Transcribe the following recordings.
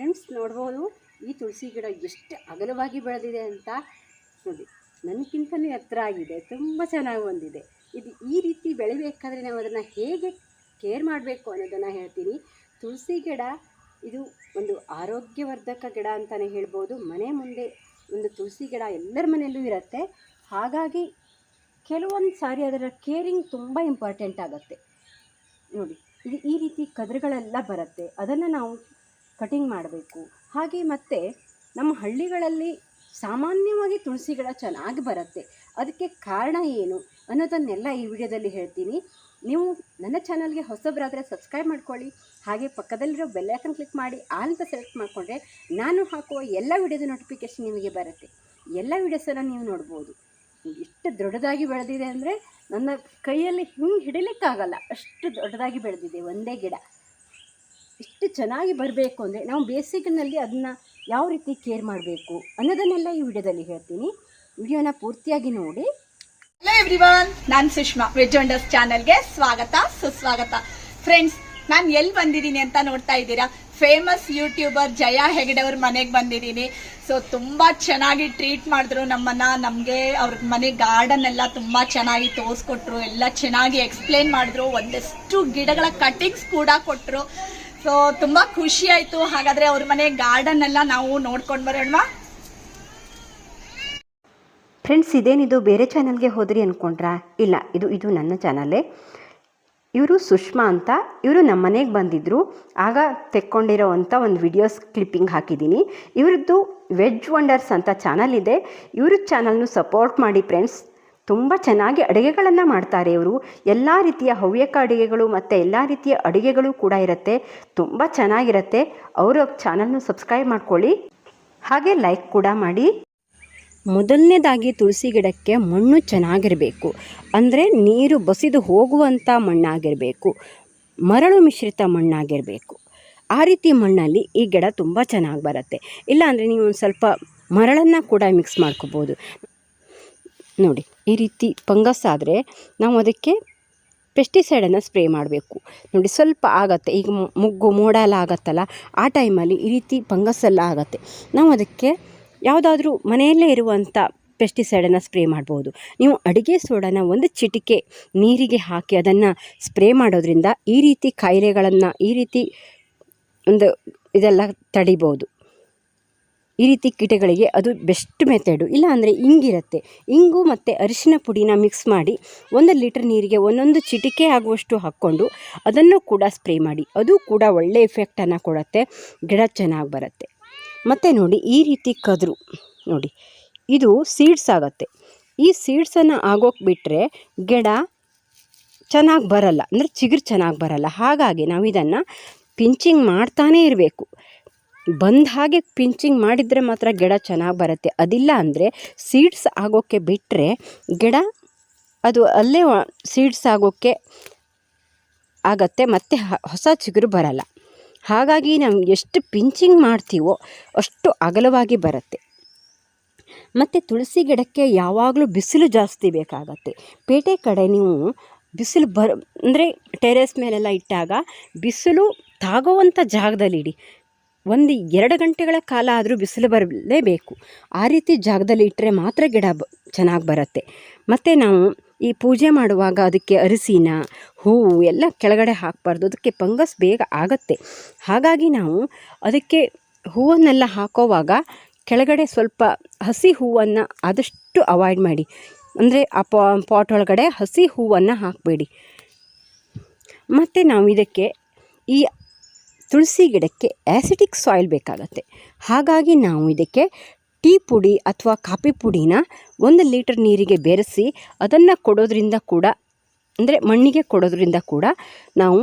Friends ನೋಡ್ಬೋದು, ಈ ತುಳಸಿ ಗಿಡ ಎಷ್ಟು ಅಗಲವಾಗಿ ಬೆಳೆದಿದೆ ಅಂತ ನೋಡಿ. ನನಗಿಂತಲೂ ಎತ್ತರ ಆಗಿದೆ, ತುಂಬ ಚೆನ್ನಾಗಿ ಬಂದಿದೆ. ಇದು ಈ ರೀತಿ ಬೆಳಿಬೇಕಾದ್ರೆ ನಾವು ಅದನ್ನು ಹೇಗೆ ಕೇರ್ ಮಾಡಬೇಕು ಅನ್ನೋದನ್ನು ಹೇಳ್ತೀನಿ. ತುಳಸಿ ಗಿಡ ಇದು ಒಂದು ಆರೋಗ್ಯವರ್ಧಕ ಗಿಡ ಅಂತಲೇ ಹೇಳ್ಬೋದು. ಮನೆ ಮುಂದೆ ಒಂದು ತುಳಸಿ ಗಿಡ ಎಲ್ಲರ ಮನೆಯಲ್ಲೂ ಇರುತ್ತೆ. ಹಾಗಾಗಿ ಕೆಲವೊಂದು ಸಾರಿ ಅದರ ಕೇರಿಂಗ್ ತುಂಬ ಇಂಪಾರ್ಟೆಂಟ್ ಆಗುತ್ತೆ. ನೋಡಿ, ಇದು ಈ ರೀತಿ ಕದರುಗಳೆಲ್ಲ ಬರುತ್ತೆ. ಅದನ್ನು ನಾವು ಕಟಿಂಗ್ ಮಾಡಬೇಕು. ಹಾಗೆ ಮತ್ತು ನಮ್ಮ ಹಳ್ಳಿಗಳಲ್ಲಿ ಸಾಮಾನ್ಯವಾಗಿ ತುಳಸಿ ಗಿಡ ಚೆನ್ನಾಗಿ ಬರುತ್ತೆ. ಅದಕ್ಕೆ ಕಾರಣ ಏನು ಅನ್ನೋದನ್ನೆಲ್ಲ ಈ ವಿಡಿಯೋದಲ್ಲಿ ಹೇಳ್ತೀನಿ. ನೀವು ನನ್ನ ಚಾನಲ್ಗೆ ಹೊಸಬರಾದರೆ ಸಬ್ಸ್ಕ್ರೈಬ್ ಮಾಡ್ಕೊಳ್ಳಿ. ಹಾಗೆ ಪಕ್ಕದಲ್ಲಿರೋ ಬೆಲ್ಲೈಕನ್ ಕ್ಲಿಕ್ ಮಾಡಿ, ಆಲ್ ಅಂತ ಸೆಲೆಕ್ಟ್ ಮಾಡಿಕೊಂಡ್ರೆ ನಾನು ಹಾಕುವ ಎಲ್ಲ ವಿಡಿಯೋದ ನೋಟಿಫಿಕೇಷನ್ ನಿಮಗೆ ಬರುತ್ತೆ. ಎಲ್ಲ ವೀಡಿಯೋಸನ್ನು ನೀವು ನೋಡ್ಬೋದು. ಎಷ್ಟು ದೊಡ್ಡದಾಗಿ ಬೆಳೆದಿದೆ ಅಂದರೆ ನನ್ನ ಕೈಯಲ್ಲಿ ಹಿಂಗೆ ಹಿಡಿಲಿಕ್ಕಾಗಲ್ಲ. ಅಷ್ಟು ದೊಡ್ಡದಾಗಿ ಬೆಳೆದಿದೆ ಒಂದೇ ಗಿಡ. ಇಷ್ಟು ಚೆನ್ನಾಗಿ ಬರಬೇಕು ಅಂದರೆ ನಾವು ಬೇಸಿಕ್ನಲ್ಲಿ ಅದನ್ನು ಯಾವ ರೀತಿ ಕೇರ್ ಮಾಡಬೇಕು ಅನ್ನೋದನ್ನೆಲ್ಲ ಈ ವಿಡಿಯೋದಲ್ಲಿ ಹೇಳ್ತೀನಿ. ವಿಡಿಯೋನ ಪೂರ್ತಿಯಾಗಿ ನೋಡಿ. ಹಲೋ ಎವ್ರಿವನ್ ನಾನು ಸುಷ್ಮಾ ವೆಜ್ ವಂಡರ್ಸ್ ಚಾನಲ್ಗೆ ಸ್ವಾಗತ, ಸುಸ್ವಾಗತ. ಫ್ರೆಂಡ್ಸ್ ನಾನು ಎಲ್ಲಿ ಬಂದಿದ್ದೀನಿ ಅಂತ ನೋಡ್ತಾ ಇದ್ದೀರಾ? ಫೇಮಸ್ ಯೂಟ್ಯೂಬರ್ ಜಯಾ ಹೆಗಡೆ ಅವ್ರ ಮನೆಗೆ ಬಂದಿದ್ದೀನಿ. ಸೊ ತುಂಬ ಚೆನ್ನಾಗಿ ಟ್ರೀಟ್ ಮಾಡಿದ್ರು ನಮ್ಮನ್ನ. ನಮಗೆ ಅವ್ರ ಮನೆ ಗಾರ್ಡನ್ ಎಲ್ಲ ತುಂಬ ಚೆನ್ನಾಗಿ ತೋರಿಸ್ಕೊಟ್ರು. ಎಲ್ಲ ಚೆನ್ನಾಗಿ ಎಕ್ಸ್ಪ್ಲೇನ್ ಮಾಡಿದ್ರು. ಒಂದಷ್ಟು ಗಿಡಗಳ ಕಟಿಂಗ್ಸ್ ಕೂಡ ಕೊಟ್ರು. ಸೊ ತುಂಬಾ ಖುಷಿ ಆಯ್ತು. ಹಾಗಾದ್ರೆ ಅವ್ರ ಮನೆ ಗಾರ್ಡನ್ ಎಲ್ಲ ನಾವು ನೋಡ್ಕೊಂಡು ಬರೋಣ ಫ್ರೆಂಡ್ಸ್ ಇದೇನಿದು ಬೇರೆ ಚಾನಲ್ಗೆ ಹೋದ್ರಿ ಅಂದ್ಕೊಂಡ್ರಾ ಇಲ್ಲ, ಇದು ಇದು ನನ್ನ ಚಾನಲ್ಲೇ ಇವರು ಸುಷ್ಮಾ ಅಂತ. ಇವರು ನಮ್ಮ ಮನೆಗೆ ಬಂದಿದ್ದರು ಆಗ ತೆಕ್ಕೊಂಡಿರೋವಂಥ ಒಂದು ವಿಡಿಯೋಸ್ ಕ್ಲಿಪ್ಪಿಂಗ್ ಹಾಕಿದ್ದೀನಿ ಇವ್ರದ್ದು ವೆಜ್ ವಂಡರ್ಸ್ ಅಂತ ಚಾನಲ್ ಇದೆ. ಇವ್ರ ಚಾನಲ್ನು ಸಪೋರ್ಟ್ ಮಾಡಿ ಫ್ರೆಂಡ್ಸ್ ತುಂಬ ಚೆನ್ನಾಗಿ ಅಡುಗೆಗಳನ್ನು ಮಾಡ್ತಾರೆ ಇವರು. ಎಲ್ಲ ರೀತಿಯ ಹವ್ಯಕ ಅಡುಗೆಗಳು ಮತ್ತು ಎಲ್ಲ ರೀತಿಯ ಅಡುಗೆಗಳು ಕೂಡ ಇರುತ್ತೆ. ತುಂಬ ಚೆನ್ನಾಗಿರುತ್ತೆ. ಅವರ ಚಾನಲ್ನ ಸಬ್ಸ್ಕ್ರೈಬ್ ಮಾಡ್ಕೊಳ್ಳಿ. ಹಾಗೆ ಲೈಕ್ ಕೂಡ ಮಾಡಿ. ಮೊದಲನೇದಾಗಿ ತುಳಸಿ ಗಿಡಕ್ಕೆ ಮಣ್ಣು ಚೆನ್ನಾಗಿರಬೇಕು. ಅಂದರೆ ನೀರು ಬಸಿದು ಹೋಗುವಂಥ ಮಣ್ಣಾಗಿರಬೇಕು. ಮರಳು ಮಿಶ್ರಿತ ಮಣ್ಣಾಗಿರಬೇಕು. ಆ ರೀತಿ ಮಣ್ಣಲ್ಲಿ ಈ ಗಿಡ ತುಂಬ ಚೆನ್ನಾಗಿ ಬರುತ್ತೆ. ಇಲ್ಲಾಂದರೆ ನೀವು ಒಂದು ಸ್ವಲ್ಪ ಮರಳನ್ನು ಕೂಡ ಮಿಕ್ಸ್ ಮಾಡ್ಕೋಬೋದು. ನೋಡಿ, ಈ ರೀತಿ ಫಂಗಸ್ ಆದರೆ ನಾವು ಅದಕ್ಕೆ ಪೆಸ್ಟಿಸೈಡನ್ನು ಸ್ಪ್ರೇ ಮಾಡಬೇಕು. ನೋಡಿ, ಸ್ವಲ್ಪ ಆಗತ್ತೆ, ಈಗ ಮುಗ್ಗು ಮೋಡ ಎಲ್ಲ ಆಗತ್ತಲ್ಲ, ಆ ಟೈಮಲ್ಲಿ ಈ ರೀತಿ ಫಂಗಸ್ ಎಲ್ಲ ಆಗತ್ತೆ. ನಾವು ಅದಕ್ಕೆ ಯಾವುದಾದ್ರೂ ಮನೆಯಲ್ಲೇ ಇರುವಂಥ ಪೆಸ್ಟಿಸೈಡನ್ನು ಸ್ಪ್ರೇ ಮಾಡ್ಬೋದು. ನೀವು ಅಡುಗೆ ಸೋಡನ ಒಂದು ಚಿಟಿಕೆ ನೀರಿಗೆ ಹಾಕಿ ಅದನ್ನು ಸ್ಪ್ರೇ ಮಾಡೋದ್ರಿಂದ ಈ ರೀತಿ ಕಾಯಿಲೆಗಳನ್ನು ಈ ರೀತಿ ಒಂದು ಇದೆಲ್ಲ ತಡಿಬೋದು. ಈ ರೀತಿ ಕೀಟಗಳಿಗೆ ಅದು ಬೆಸ್ಟ್ ಮೆಥಡು ಇಲ್ಲ ಅಂದರೆ ಇಂಗಿರುತ್ತೆ ಇಂಗು ಮತ್ತು ಅರಿಶಿನ ಪುಡಿನ ಮಿಕ್ಸ್ ಮಾಡಿ ಒಂದು ಲೀಟರ್ ನೀರಿಗೆ ಒಂದೊಂದು ಚಿಟಿಕೆ ಆಗುವಷ್ಟು ಹಾಕ್ಕೊಂಡು ಅದನ್ನು ಕೂಡ ಸ್ಪ್ರೇ ಮಾಡಿ. ಅದು ಕೂಡ ಒಳ್ಳೆ ಎಫೆಕ್ಟನ್ನು ಕೊಡುತ್ತೆ. ಗಿಡ ಚೆನ್ನಾಗಿ ಬರುತ್ತೆ. ಮತ್ತು ನೋಡಿ, ಈ ರೀತಿ ಕದ್ರು. ನೋಡಿ, ಇದು ಸೀಡ್ಸ್ ಆಗುತ್ತೆ. ಈ ಸೀಡ್ಸನ್ನು ಆಗೋಕೆ ಬಿಟ್ಟರೆ ಗಿಡ ಚೆನ್ನಾಗಿ ಬರಲ್ಲ. ಅಂದರೆ ಚಿಗುರು ಚೆನ್ನಾಗಿ ಬರಲ್ಲ. ಹಾಗಾಗಿ ನಾವು ಇದನ್ನು ಪಿಂಚಿಂಗ್ ಮಾಡ್ತಾನೇ ಇರಬೇಕು. ಬಂದ ಹಾಗೆ ಪಿಂಚಿಂಗ್ ಮಾಡಿದರೆ ಮಾತ್ರ ಗಿಡ ಚೆನ್ನಾಗಿ ಬರುತ್ತೆ. ಅದಿಲ್ಲ ಅಂದರೆ ಸೀಡ್ಸ್ ಆಗೋಕ್ಕೆ ಬಿಟ್ಟರೆ ಗಿಡ ಅದು ಅಲ್ಲೇ ಸೀಡ್ಸ್ ಆಗೋಕ್ಕೆ ಆಗತ್ತೆ ಮತ್ತು ಹೊಸ ಚಿಗುರು ಬರಲ್ಲ. ಹಾಗಾಗಿ ನಾವು ಎಷ್ಟು ಪಿಂಚಿಂಗ್ ಮಾಡ್ತೀವೋ ಅಷ್ಟು ಅಗಲವಾಗಿ ಬರುತ್ತೆ. ಮತ್ತು ತುಳಸಿ ಗಿಡಕ್ಕೆ ಯಾವಾಗಲೂ ಬಿಸಿಲು ಜಾಸ್ತಿ ಬೇಕಾಗತ್ತೆ. ಪೇಟೆ ಕಡೆ ನೀವು ಬಿಸಿಲು ಬರ, ಅಂದರೆ ಟೆರೆಸ್ ಮೇಲೆಲ್ಲ ಇಟ್ಟಾಗ ಬಿಸಿಲು ತಾಗುವಂಥ ಜಾಗದಲ್ಲಿ ಇಡಿ ಒಂದು ಎರಡು ಗಂಟೆಗಳ ಕಾಲ ಆದರೂ ಬಿಸಿಲು ಬರಲೇಬೇಕು. ಆ ರೀತಿ ಜಾಗದಲ್ಲಿ ಇಟ್ಟರೆ ಮಾತ್ರ ಗಿಡ ಬ, ಚೆನ್ನಾಗಿ ಬರುತ್ತೆ. ಮತ್ತು ನಾವು ಈ ಪೂಜೆ ಮಾಡುವಾಗ ಅದಕ್ಕೆ ಅರಿಸಿನ ಹೂವು ಎಲ್ಲ ಕೆಳಗಡೆ ಹಾಕಬಾರ್ದು. ಅದಕ್ಕೆ ಫಂಗಸ್ ಬೇಗ ಆಗುತ್ತೆ. ಹಾಗಾಗಿ ನಾವು ಅದಕ್ಕೆ ಹೂವನ್ನೆಲ್ಲ ಹಾಕೋವಾಗ ಕೆಳಗಡೆ ಸ್ವಲ್ಪ ಹಸಿ ಹೂವನ್ನು ಆದಷ್ಟು ಅವಾಯ್ಡ್ ಮಾಡಿ. ಅಂದರೆ ಆ ಪಾಟ್ ಒಳಗಡೆ ಹಸಿ ಹೂವನ್ನು ಹಾಕಬೇಡಿ. ಮತ್ತು ನಾವು ಇದಕ್ಕೆ ಈ ತುಳಸಿ ಗಿಡಕ್ಕೆ ಆ್ಯಸಿಟಿಕ್ ಸಾಯಿಲ್ ಬೇಕಾಗತ್ತೆ. ಹಾಗಾಗಿ ನಾವು ಇದಕ್ಕೆ ಟೀ ಪುಡಿ ಅಥವಾ ಕಾಫಿ ಪುಡಿನ ಒಂದು ಲೀಟರ್ ನೀರಿಗೆ ಬೆರೆಸಿ ಅದನ್ನು ಕೊಡೋದ್ರಿಂದ ಕೂಡ, ಅಂದರೆ ಮಣ್ಣಿಗೆ ಕೊಡೋದ್ರಿಂದ ಕೂಡ ನಾವು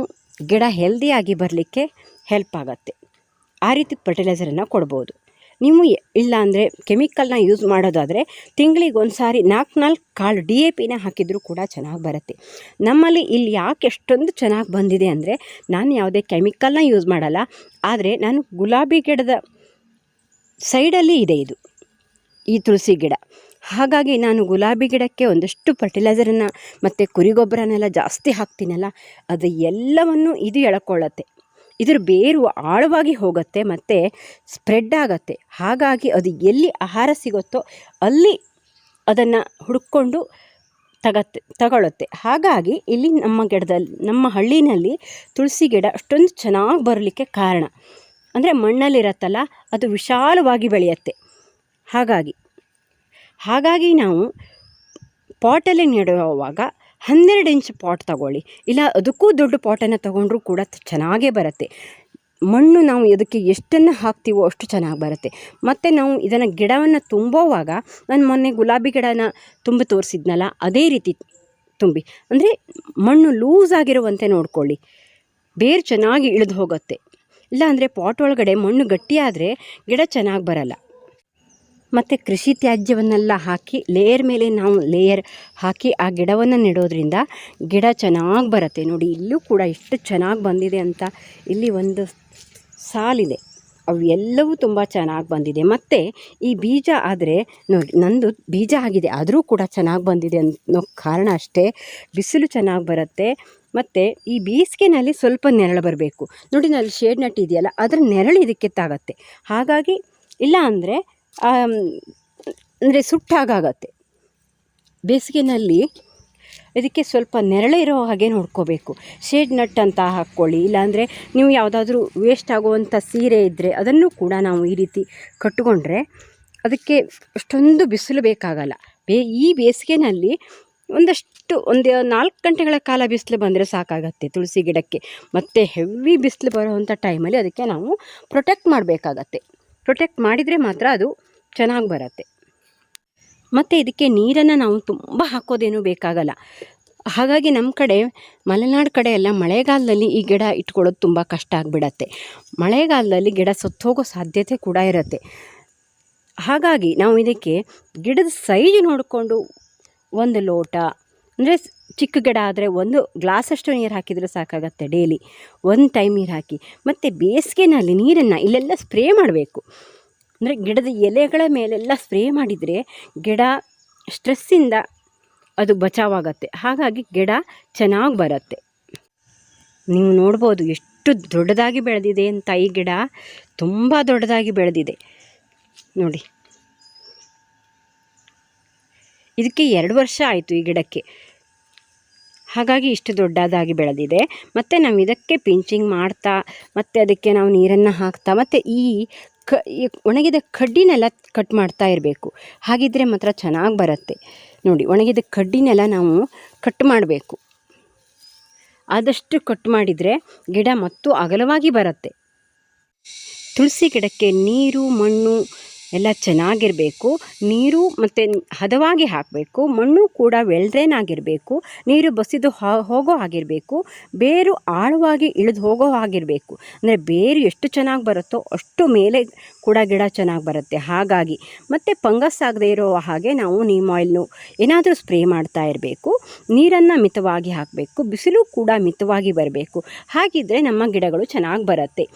ಗಿಡ ಹೆಲ್ದಿಯಾಗಿ ಬರಲಿಕ್ಕೆ ಹೆಲ್ಪ್ ಆಗುತ್ತೆ. ಆ ರೀತಿ ಫರ್ಟಿಲೈಸರನ್ನು ಕೊಡ್ಬೋದು. ನೀವು ಇಲ್ಲಾಂದರೆ ಕೆಮಿಕಲ್ನ ಯೂಸ್ ಮಾಡೋದಾದರೆ ತಿಂಗಳಿಗೆ ಒಂದು ಸಾರಿ ನಾಲ್ಕು ನಾಲ್ಕು ಕಾಳು ಡಿ ಎ ಪಿನ ಹಾಕಿದರೂ ಕೂಡ ಚೆನ್ನಾಗಿ ಬರುತ್ತೆ. ನಮ್ಮಲ್ಲಿ ಇಲ್ಲಿ ಯಾಕೆ ಎಷ್ಟೊಂದು ಚೆನ್ನಾಗಿ ಬಂದಿದೆ ಅಂದರೆ ನಾನು ಯಾವುದೇ ಕೆಮಿಕಲ್ನ ಯೂಸ್ ಮಾಡಲ್ಲ, ಆದರೆ ನಾನು ಗುಲಾಬಿ ಗಿಡದ ಸೈಡಲ್ಲಿ ಇದೆ ಇದು, ಈ ತುಳಸಿ ಗಿಡ. ಹಾಗಾಗಿ ನಾನು ಗುಲಾಬಿ ಗಿಡಕ್ಕೆ ಒಂದಷ್ಟು ಫರ್ಟಿಲೈಸರನ್ನು ಮತ್ತು ಕುರಿ ಗೊಬ್ಬರನೆಲ್ಲ ಜಾಸ್ತಿ ಹಾಕ್ತೀನಲ್ಲ, ಅದು ಎಲ್ಲವನ್ನು ಇದು ಎಳ್ಕೊಳ್ಳುತ್ತೆ ಇದರ ಬೇರು ಆಳವಾಗಿ ಹೋಗುತ್ತೆ ಮತ್ತು ಸ್ಪ್ರೆಡ್ ಆಗುತ್ತೆ. ಹಾಗಾಗಿ ಅದು ಎಲ್ಲಿ ಆಹಾರ ಸಿಗುತ್ತೋ ಅಲ್ಲಿ ಅದನ್ನು ಹುಡುಕೊಂಡು ತಗತ್ತೆ, ತಗೊಳುತ್ತೆ. ಹಾಗಾಗಿ ಇಲ್ಲಿ ನಮ್ಮ ಗಿಡದಲ್ಲಿ ನಮ್ಮ ಹಳ್ಳಿನಲ್ಲಿ ತುಳಸಿ ಗಿಡ ಅಷ್ಟೊಂದು ಚೆನ್ನಾಗಿ ಬರಲಿಕ್ಕೆ ಕಾರಣ. ಅಂದರೆ ಮಣ್ಣಲ್ಲಿರತ್ತಲ್ಲ, ಅದು ವಿಶಾಲವಾಗಿ ಬೆಳೆಯುತ್ತೆ. ಹಾಗಾಗಿ ಹಾಗಾಗಿ ನಾವು ಪಾಟಲ್ಲಿ ನೆಡುವಾಗ ಹನ್ನೆರಡು ಇಂಚ್ ಪಾಟ್ ತಗೊಳ್ಳಿ. ಇಲ್ಲ, ಅದಕ್ಕೂ ದೊಡ್ಡ ಪಾಟನ್ನು ತಗೊಂಡ್ರೂ ಕೂಡ ಚೆನ್ನಾಗೇ ಬರುತ್ತೆ. ಮಣ್ಣು ನಾವು ಇದಕ್ಕೆ ಎಷ್ಟನ್ನು ಹಾಕ್ತೀವೋ ಅಷ್ಟು ಚೆನ್ನಾಗಿ ಬರುತ್ತೆ. ಮತ್ತು ನಾವು ಇದನ್ನು ಗಿಡವನ್ನು ತುಂಬೋವಾಗ, ನಾನು ಮೊನ್ನೆ ಗುಲಾಬಿ ಗಿಡನ ತುಂಬಿ ತೋರಿಸಿದ್ನಲ್ಲ, ಅದೇ ರೀತಿ ತುಂಬಿ. ಅಂದರೆ ಮಣ್ಣು ಲೂಸ್ ಆಗಿರುವಂತೆ ನೋಡ್ಕೊಳ್ಳಿ. ಬೇರು ಚೆನ್ನಾಗಿ ಇಳಿದು ಹೋಗುತ್ತೆ. ಇಲ್ಲ ಅಂದರೆ ಪಾಟ್ ಒಳಗಡೆ ಮಣ್ಣು ಗಟ್ಟಿಯಾದರೆ ಗಿಡ ಚೆನ್ನಾಗಿ ಬರಲ್ಲ. ಮತ್ತು ಕೃಷಿ ತ್ಯಾಜ್ಯವನ್ನೆಲ್ಲ ಹಾಕಿ ಲೇಯರ್ ಮೇಲೆ ನಾವು ಲೇಯರ್ ಹಾಕಿ ಆ ಗಿಡವನ್ನು ನೆಡೋದ್ರಿಂದ ಗಿಡ ಚೆನ್ನಾಗಿ ಬರುತ್ತೆ. ನೋಡಿ, ಇಲ್ಲೂ ಕೂಡ ಎಷ್ಟು ಚೆನ್ನಾಗಿ ಬಂದಿದೆ ಅಂತ ಇಲ್ಲಿ ಒಂದು ಸಾಲಿದೆ. ಅವು ಎಲ್ಲವೂ ತುಂಬ ಚೆನ್ನಾಗಿ ಬಂದಿದೆ. ಮತ್ತು ಈ ಬೀಜ ಆದರೆ ನೋಡಿ, ನಂದು ಬೀಜ ಆಗಿದೆ, ಆದರೂ ಕೂಡ ಚೆನ್ನಾಗಿ ಬಂದಿದೆ ಅನ್ನೋ ಕಾರಣ ಅಷ್ಟೇ. ಬಿಸಿಲು ಚೆನ್ನಾಗಿ ಬರುತ್ತೆ. ಮತ್ತು ಈ ಬೇಸಿಗೆನಲ್ಲಿ ಸ್ವಲ್ಪ ನೆರಳು ಬರಬೇಕು. ನೋಡಿ ನಾನು ಶೇಡ್ ನಟ್ ಇದೆಯಲ್ಲ, ಅದರ ನೆರಳು ಇದಕ್ಕೆ ತಾಗತ್ತೆ ಹಾಗಾಗಿ, ಇಲ್ಲ ಅಂದರೆ ಅಂದರೆ ಸುಟ್ಟಾಗತ್ತೆ ಬೇಸಿಗೆನಲ್ಲಿ ಇದಕ್ಕೆ ಸ್ವಲ್ಪ ನೆರಳೆ ಇರೋ ಹಾಗೆ ನೋಡ್ಕೋಬೇಕು. ಶೇಡ್ ನಟ್ ಅಂತ ಹಾಕ್ಕೊಳ್ಳಿ, ಇಲ್ಲಾಂದರೆ ನೀವು ಯಾವುದಾದ್ರೂ ವೇಸ್ಟ್ ಆಗುವಂಥ ಸೀರೆ ಇದ್ದರೆ ಅದನ್ನು ಕೂಡ ನಾವು ಈ ರೀತಿ ಕಟ್ಟಿಕೊಂಡ್ರೆ ಅದಕ್ಕೆ ಅಷ್ಟೊಂದು ಬಿಸಿಲು ಬೇಕಾಗಲ್ಲ. ಬೇ, ಈ ಬೇಸಿಗೆನಲ್ಲಿ ಒಂದಷ್ಟು, ಒಂದು ನಾಲ್ಕು ಗಂಟೆಗಳ ಕಾಲ ಬಿಸಿಲು ಬಂದರೆ ಸಾಕಾಗತ್ತೆ ತುಳಸಿ ಗಿಡಕ್ಕೆ. ಮತ್ತು ಹೆವಿ ಬಿಸಿಲು ಬರುವಂಥ ಟೈಮಲ್ಲಿ ಅದಕ್ಕೆ ನಾವು ಪ್ರೊಟೆಕ್ಟ್ ಮಾಡಬೇಕಾಗತ್ತೆ. ಪ್ರೊಟೆಕ್ಟ್ ಮಾಡಿದರೆ ಮಾತ್ರ ಅದು ಚೆನ್ನಾಗಿ ಬರುತ್ತೆ. ಮತ್ತು ಇದಕ್ಕೆ ನೀರನ್ನು ನಾವು ತುಂಬ ಹಾಕೋದೇನೂ ಬೇಕಾಗಲ್ಲ. ಹಾಗಾಗಿ ನಮ್ಮ ಕಡೆ, ಮಲೆನಾಡು ಕಡೆ ಎಲ್ಲ ಮಳೆಗಾಲದಲ್ಲಿ ಈ ಗಿಡ ಇಟ್ಕೊಳ್ಳೋದು ತುಂಬ ಕಷ್ಟ ಆಗಿಬಿಡತ್ತೆ. ಮಳೆಗಾಲದಲ್ಲಿ ಗಿಡ ಸತ್ತೋಗೋ ಸಾಧ್ಯತೆ ಕೂಡ ಇರುತ್ತೆ. ಹಾಗಾಗಿ ನಾವು ಇದಕ್ಕೆ ಗಿಡದ ಸೈಜ್ ನೋಡಿಕೊಂಡು ಒಂದು ಲೋಟ, ಅಂದರೆ ಚಿಕ್ಕ ಗಿಡ ಆದರೆ ಒಂದು ಗ್ಲಾಸಷ್ಟು ನೀರು ಹಾಕಿದರೆ ಸಾಕಾಗತ್ತೆ ಡೈಲಿ. ಒಂದು ಟೈಮ್ ನೀರು ಹಾಕಿ. ಮತ್ತು ಬೇಸಿಗೆನಲ್ಲಿ ನೀರನ್ನು ಇಲ್ಲೆಲ್ಲ ಸ್ಪ್ರೇ ಮಾಡಬೇಕು. ಅಂದರೆ ಗಿಡದ ಎಲೆಗಳ ಮೇಲೆಲ್ಲ ಸ್ಪ್ರೇ ಮಾಡಿದರೆ ಗಿಡ ಸ್ಟ್ರೆಸ್ಸಿಂದ ಅದು ಬಚಾವಾಗತ್ತೆ. ಹಾಗಾಗಿ ಗಿಡ ಚೆನ್ನಾಗಿ ಬರುತ್ತೆ. ನೀವು ನೋಡ್ಬೋದು ಎಷ್ಟು ದೊಡ್ಡದಾಗಿ ಬೆಳೆದಿದೆ ಅಂತ ಈ ಗಿಡ. ತುಂಬ ದೊಡ್ಡದಾಗಿ ಬೆಳೆದಿದೆ. ನೋಡಿ. ಇದಕ್ಕೆ ಎರಡು ವರ್ಷ ಆಯಿತು ಈ ಗಿಡಕ್ಕೆ. ಹಾಗಾಗಿ ಇಷ್ಟು ದೊಡ್ಡದಾಗಿ ಬೆಳೆದಿದೆ. ಮತ್ತು ನಾವು ಇದಕ್ಕೆ ಪಿಂಚಿಂಗ್ ಮಾಡ್ತಾ, ಮತ್ತು ಅದಕ್ಕೆ ನಾವು ನೀರನ್ನು ಹಾಕ್ತಾ, ಮತ್ತು ಈ ಕ, ಈ ಒಣಗಿದ ಕಡ್ಡಿನೆಲ್ಲ ಕಟ್ ಮಾಡ್ತಾ ಇರಬೇಕು. ಹಾಗಿದ್ದರೆ ಮಾತ್ರ ಚೆನ್ನಾಗಿ ಬರುತ್ತೆ. ನೋಡಿ, ಒಣಗಿದ ಕಡ್ಡಿನೆಲ್ಲ ನಾವು ಕಟ್ ಮಾಡಬೇಕು. ಆದಷ್ಟು ಕಟ್ ಮಾಡಿದರೆ ಗಿಡ ಮತ್ತು ಅಗಲವಾಗಿ ಬರುತ್ತೆ. ತುಳಸಿ ಗಿಡಕ್ಕೆ ನೀರು, ಮಣ್ಣು ಎಲ್ಲ ಚೆನ್ನಾಗಿರಬೇಕು. ನೀರು ಮತ್ತು ಹದವಾಗಿ ಹಾಕಬೇಕು. ಮಣ್ಣು ಕೂಡ ವೆಲ್ಡ್ರೇನ್ ಆಗಿರಬೇಕು. ನೀರು ಬಸಿದು ಹೋಗೋ ಆಗಿರಬೇಕು. ಬೇರು ಆಳವಾಗಿ ಇಳಿದು ಹೋಗೋ ಆಗಿರಬೇಕು. ಅಂದರೆ ಬೇರು ಎಷ್ಟು ಚೆನ್ನಾಗಿ ಬರುತ್ತೋ ಅಷ್ಟು ಮೇಲೆ ಕೂಡ ಗಿಡ ಚೆನ್ನಾಗಿ ಬರುತ್ತೆ. ಹಾಗಾಗಿ ಮತ್ತು ಫಂಗಸ್ ಆಗದೆ ಇರೋ ಹಾಗೆ ನಾವು ನೀಮ್ ಆಯಿಲ್ನು ಏನಾದರೂ ಸ್ಪ್ರೇ ಮಾಡ್ತಾ ಇರಬೇಕು. ನೀರನ್ನು ಮಿತವಾಗಿ ಹಾಕಬೇಕು. ಬಿಸಿಲು ಕೂಡ ಮಿತವಾಗಿ ಬರಬೇಕು. ಹಾಗಿದ್ದರೆ ನಮ್ಮ ಗಿಡಗಳು ಚೆನ್ನಾಗಿ ಬರುತ್ತೆ.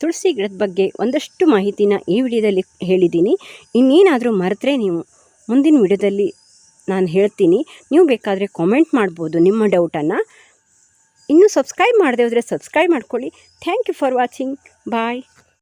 ತುಳಸಿ ಗಿಡದ ಬಗ್ಗೆ ಒಂದಷ್ಟು ಮಾಹಿತಿನ ಈ ವಿಡಿಯೋದಲ್ಲಿ ಹೇಳಿದ್ದೀನಿ. ಇನ್ನೇನಾದರೂ ಮರೆತರೆ ನೀವು ಮುಂದಿನ ವಿಡಿಯೋದಲ್ಲಿ ನಾನು ಹೇಳ್ತೀನಿ. ನೀವು ಬೇಕಾದರೆ ಕಾಮೆಂಟ್ ಮಾಡ್ಬೋದು ನಿಮ್ಮ ಡೌಟನ್ನು ಇನ್ನೂ ಸಬ್ಸ್ಕ್ರೈಬ್ ಮಾಡದೆ ಹೋದರೆ ಸಬ್ಸ್ಕ್ರೈಬ್ ಮಾಡ್ಕೊಳ್ಳಿ. Thank you for watching bye